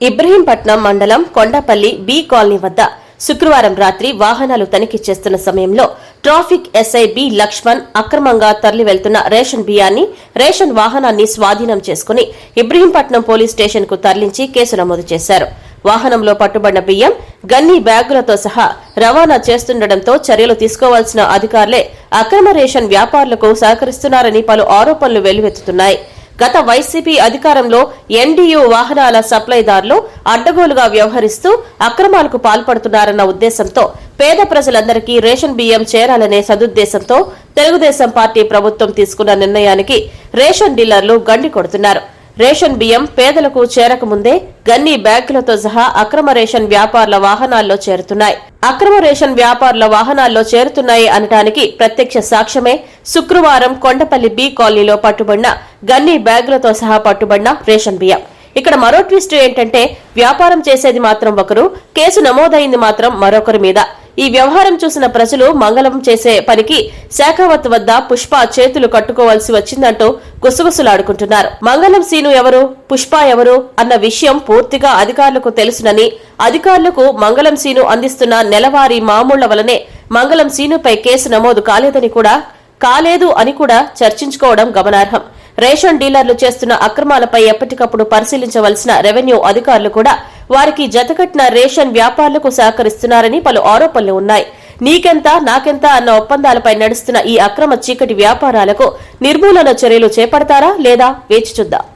ఇబ్రహీంపట్నం మండలం Kondapalli B colony వద్ద శుక్రవారం రాత్రి వాహనాలు తనిఖీ చేస్తున్న సమయంలో ట్రాఫిక్ ఎస్ఐ బి లక్ష్మణ్ అక్రమంగా తరలి వెళ్తున్న రేషన్ బియ్యాన్ని రేషన్ వాహనాన్ని స్వాధీనం చేసుకుని ఇబ్రహీంపట్నం పోలీస్ స్టేషన్కు తరలించి కేసు నమోదు చేశారు. వాహనంలో పట్టుబడిన బియ్యం గన్నీ బ్యాగులతో సహా రవాణా చేస్తుండటంతో చర్యలు తీసుకోవాల్సిన అధికారులే అక్రమ రేషన్ వ్యాపారులకు సహకరిస్తున్నారని పలు ఆరోపణలు వెల్లువెత్తుతున్నాయి. గత వైసీపీ అధికారంలో ఎన్డీయూ వాహనాల సప్లైదారులు అడ్డగోలుగా వ్యవహరిస్తూ అక్రమాలకు పాల్పడుతున్నారన్న ఉద్దేశంతో పేద ప్రజలందరికీ రేషన్ బియ్యం చేరాలనే సదుద్దేశంతో తెలుగుదేశం పార్టీ ప్రభుత్వం తీసుకున్న నిర్ణయానికి రేషన్ డీలర్లు గండి కొడుతున్నారు. రేషన్ బియ్యం పేదలకు చేరకముందే గన్నీ బ్యాగులతో సహా అక్రమ రేషన్ వ్యాపారుల వాహనాల్లో చేరుతున్నాయి. అక్రమ రేషన్ వ్యాపారుల వాహనాల్లో చేరుతున్నాయి అనటానికి ప్రత్యక్ష సాక్ష్యమే శుక్రవారం కొండపల్లి బి కాలనీలో పట్టుబడిన గన్నీ బ్యాగులతో సహా పట్టుబడిన రేషన్ బియ్యం. ఇక్కడ మరో ట్విస్ట్ ఏంటంటే వ్యాపారం చేసేది మాత్రం ఒకరు కేసు నమోదైంది మాత్రం మరొకరి మీద. ఈ వ్యవహారం చూసిన ప్రజలు మంగళం చేసే పనికి శాఖావత్ వద్ద పుష్ప చేతులు కట్టుకోవాల్సి వచ్చిందంటూ గుసగుసలాడుకుంటున్నారు. మంగళం సీను ఎవరు? పుష్ప ఎవరు? అన్న విషయం పూర్తిగా అధికారులకు తెలుసునని అధికారులకు మంగళం సీను అందిస్తున్న నెలవారీ మామూళ్ళ వలనే మంగళం సీనుపై కేసు నమోదు కాలేదని కూడా కాలేదు అని కూడా చర్చించుకోవడం గమనార్హం. రేషన్ డీలర్లు చేస్తున్న అక్రమాలపై ఎప్పటికప్పుడు పరిశీలించవలసిన రెవెన్యూ అధికారులు కూడా వారికి జతకట్టిన రేషన్ వ్యాపారులకు సహకరిస్తున్నారని పలు ఆరోపణలు ఉన్నాయి. నీకెంత నాకెంత అన్న ఒప్పందాలపై నడుస్తున్న ఈ అక్రమ చీకటి వ్యాపారాలకు నిర్మూలన చర్యలు చేపడతారా లేదా వేచి చూద్దాం.